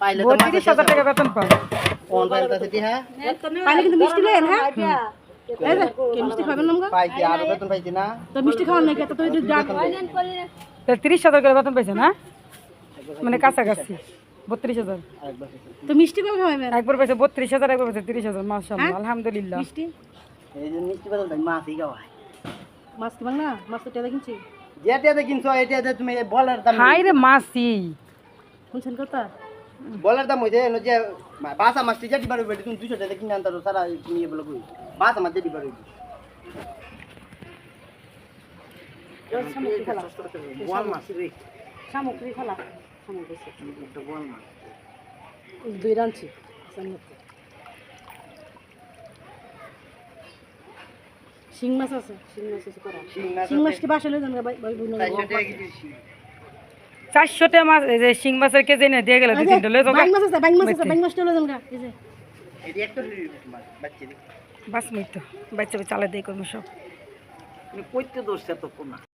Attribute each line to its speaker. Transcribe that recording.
Speaker 1: পাইলে তো
Speaker 2: বত্রিশ হাজার টাকা বেতন পাও।
Speaker 1: কোন পাইলে কাছে দি হ্যাঁ?
Speaker 3: পাইলে কিন্তু মিষ্টি লেন হ্যাঁ? এই যে কে মিষ্টি খাবেন না
Speaker 1: পাইছি আর বেতন পাইছি না।
Speaker 3: তো মিষ্টি খাওয়ার নাকি? তো তুই ডাক
Speaker 2: তা তিরিশ হাজার করে বেতন পাইছে না মানে কাছাকাছি বত্রিশ হাজার।
Speaker 1: আরেকবার
Speaker 3: তো মিষ্টি কবে
Speaker 2: একবার পাইছে বত্রিশ হাজার একবার পাইছে তিরিশ হাজার মাসাল্লাহ আলহামদুলিল্লাহ।
Speaker 3: মিষ্টি?
Speaker 1: এই যে মিষ্টি বেতন তাই মাছই খাওয়ায়।
Speaker 3: মাছ কি বাংলা মাছ তো কিনছি।
Speaker 1: যেটাতে কিনছো এটাতে তুমি বলার দাম
Speaker 2: হাই রে মাসি
Speaker 3: শুনছেন কথা?
Speaker 1: বলার দাম এনো যে বাসা মাছটি যেটি পারবে বেটি তুমি দুশো টাকা কিনে আনতারো সারা এ বলে কই। বাসা মাছ যেটি পারবে বল মাছ রে।
Speaker 3: সামগ্রী খালা। সামগ্রী
Speaker 1: একটা বল মাছ
Speaker 3: দুই রাঁধছি শিং মাছ আছে শিং মাছ আছে করা।
Speaker 1: শিং মাছ
Speaker 3: কি বাসা লই যান ভাই? ভাই বোন
Speaker 1: চারশো টাকা কেজি শিং।
Speaker 2: চারশো টাকা মাছ এই যে শিং মাছের কেজি এনে দিয়ে গেল দুই তিনটা লয়ে যাও বাস মিত তো বাচ্চা চালে দিয়ে করব সব।
Speaker 1: কইতে দোষ এত কোনা